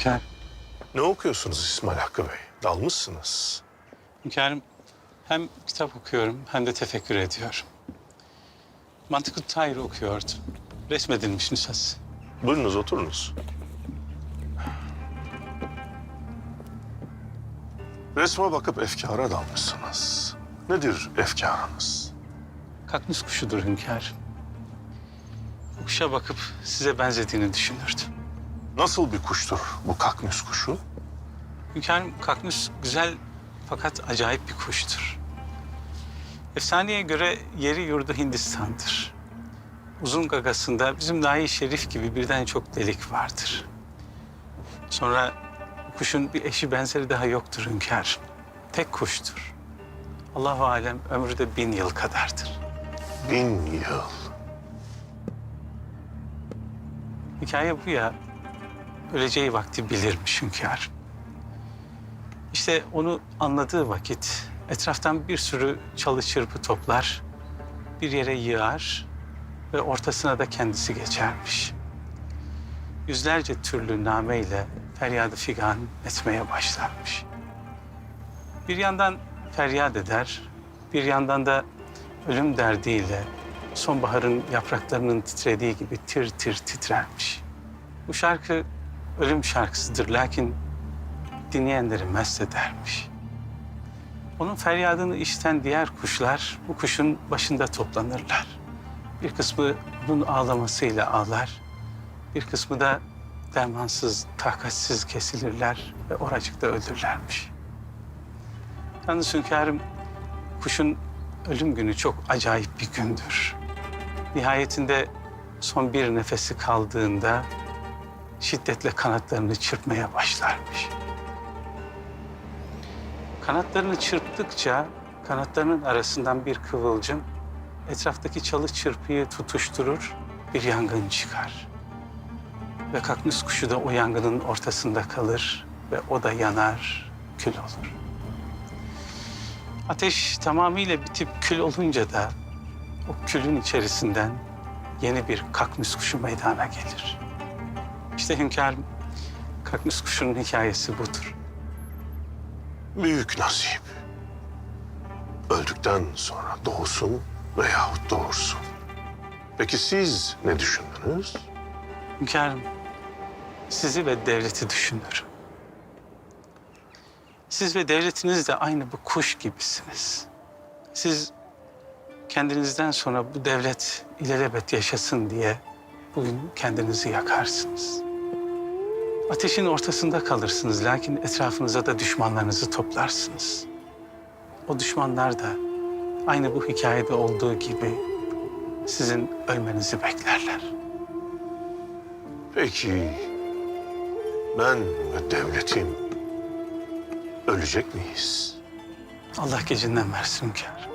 Hünkâr, Ne okuyorsunuz İsmail Hakkı Bey? Dalmışsınız. hünkârım hem kitap okuyorum hem de tefekkür ediyorum. Mantık-ı Tahir okuyordum. Resmedilmiş nüshası. Buyurunuz oturunuz. Resme bakıp efkara dalmışsınız. Nedir efkarınız? Kaknus kuşudur hünkârım. Bu kuşa bakıp size benzediğini düşünürdüm. Nasıl bir kuştur bu kaknüs kuşu? Hünkârım kaknus güzel fakat acayip bir kuştur. Efsaneye göre yeri yurdu Hindistan'dır. Uzun gagasında bizim dahi şerif gibi birden çok delik vardır. Sonra bu kuşun bir eşi benzeri daha yoktur hünkârım. Tek kuştur. Allahu alem ömrü de bin yıl kadardır. Bin yıl. Hikaye bu ya. Öleceği vakti bilirmiş hünkârım. İşte onu anladığı vakit etraftan bir sürü çalı çırpı toplar, bir yere yığar ve ortasına da kendisi geçermiş. Yüzlerce türlü nameyle feryadı figan etmeye başlarmış. Bir yandan feryat eder, bir yandan da ölüm derdiyle sonbaharın yapraklarının titrediği gibi tir tir titrermiş. Bu şarkı ölüm şarkısıdır lakin dinleyenleri mest edermiş. Onun feryadını işiten diğer kuşlar bu kuşun başında toplanırlar. Bir kısmı onun ağlamasıyla ağlar, bir kısmı da dermansız, takatsiz kesilirler ve oracıkta öldürlermiş. Yalnız hünkârım, kuşun ölüm günü çok acayip bir gündür. Nihayetinde son bir nefesi kaldığında şiddetle kanatlarını çırpmaya başlarmış. Kanatlarını çırptıkça kanatlarının arasından bir kıvılcım etraftaki çalı çırpıyı tutuşturur, bir yangın çıkar. Ve kaknus kuşu da o yangının ortasında kalır ve o da yanar, kül olur. Ateş tamamıyla bitip kül olunca da o külün içerisinden yeni bir kaknus kuşu meydana gelir. İşte hünkârım, kaknus kuşunun hikayesi budur. Büyük nasip. Öldükten sonra doğsun veyahut doğursun. Peki siz ne düşündünüz? Hünkârım, sizi ve devleti düşünürüm. Siz ve devletiniz de aynı bu kuş gibisiniz. Siz kendinizden sonra bu devlet ilelebet yaşasın diye bugün kendinizi yakarsınız. Ateşin ortasında kalırsınız lakin etrafınıza da düşmanlarınızı toplarsınız. O düşmanlar da aynı bu hikayede olduğu gibi sizin ölmenizi beklerler. Peki ben ve devletim ölecek miyiz? Allah gecinden versin hünkârım.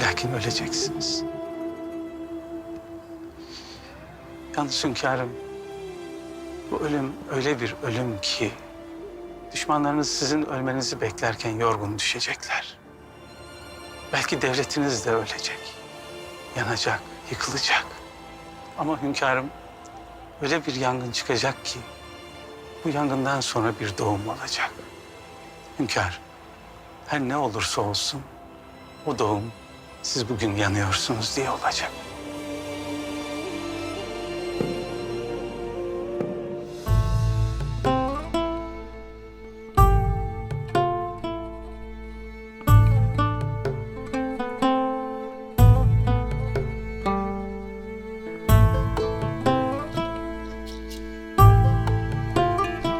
Lakin öleceksiniz. Yalnız hünkârım, bu ölüm öyle bir ölüm ki... ...düşmanlarınız sizin ölmenizi beklerken yorgun düşecekler. Belki devletiniz de ölecek. Yanacak, yıkılacak. Ama hünkârım, öyle bir yangın çıkacak ki... ...bu yangından sonra bir doğum olacak. Hünkâr, her ne olursa olsun o doğum siz bugün yanıyorsunuz diye olacak.